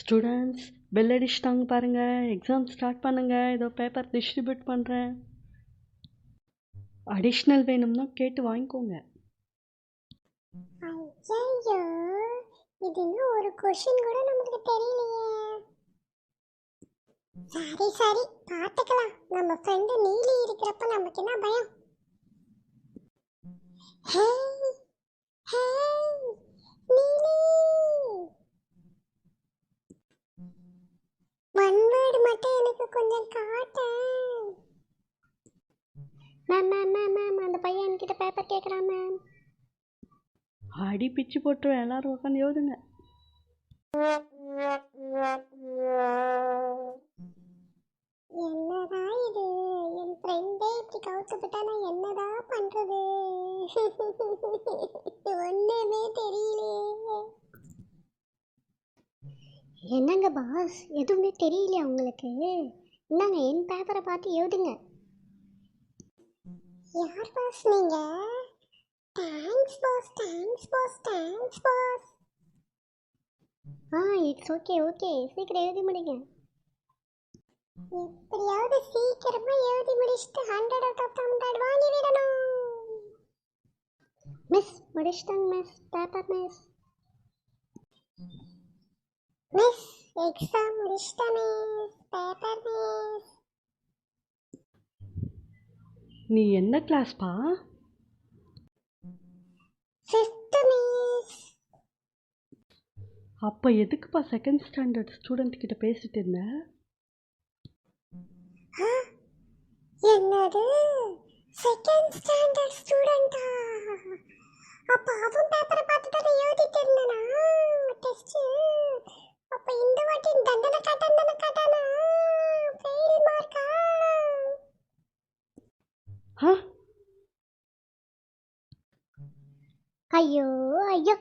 Students bell அடிச்சிட்டாங்க பாருங்கள் exam start பண்ணுங்கள் ஏதோ பேப்பர் டிஸ்ட்ரிபியூட் பண்ணுறேன் அடிஷ்னல் வேணும்னா கேட்டு வாங்கிக்கோங்க. ஐயோ இது ஒரு கொஷின் கூட நமக்கு தெரியலையே. சரி சரி பார்த்துக்கலாம். நம்ம ஃப்ரெண்டு நீலி இருக்கிறப்ப நமக்கு என்ன பயம்? ஹே மட்டும் எனக்கு கொஞ்சம் காட்டேன் மேம் மேம் மேம் மேம் அந்த பையன் என்கிட்ட பேப்பர் கேட்குறான் மேம் அடி பிச்சு போட்டுருவேன் எல்லாரும் உட்காந்து எழுதுங்க. என்னடா இது? என் ஃப்ரெண்டே இப்படி கவுத்து விட்டா நான் என்னடா பண்றது? ஒண்ணுமே தெரியலையே. என்னங்க பாஸ் எதுவுமே தெரியலையா உங்களுக்கு. இந்தாங்க என் பேப்பரை பார்த்து எழுதுங்க. யார் பாஸ் நீங்க? Thanks boss thanks boss thanks boss ah it's okay okay சீக்கிரம் எழுதி முடிங்க. எப்படியாவது சீக்கிரமா எழுதி முடிச்சுட்டு ஹண்ட்ரட் அவுட் ஆஃப் ஹண்ட்ரட் வாங்கி விடணும் மிஸ் முடிச்சிட்டாங்க miss paper miss miss exam முடிச்சிட்டேன் மிஸ் பேப்பர் மிஸ் நீ என்ன கிளாஸ்ப்பா ஃபிஃப்த் மிஸ் அப்போ எதுக்குப்பா செகண்ட் ஸ்டாண்டர்ட் ஸ்டூடெண்ட் கிட்ட பேசிட்டு இருந்த? என்னது? செகண்ட் ஸ்டாண்டர்ட் ஸ்டூடெண்டா அப்ப அவன் பேப்பரை ஆ ஐயோ ஐயோ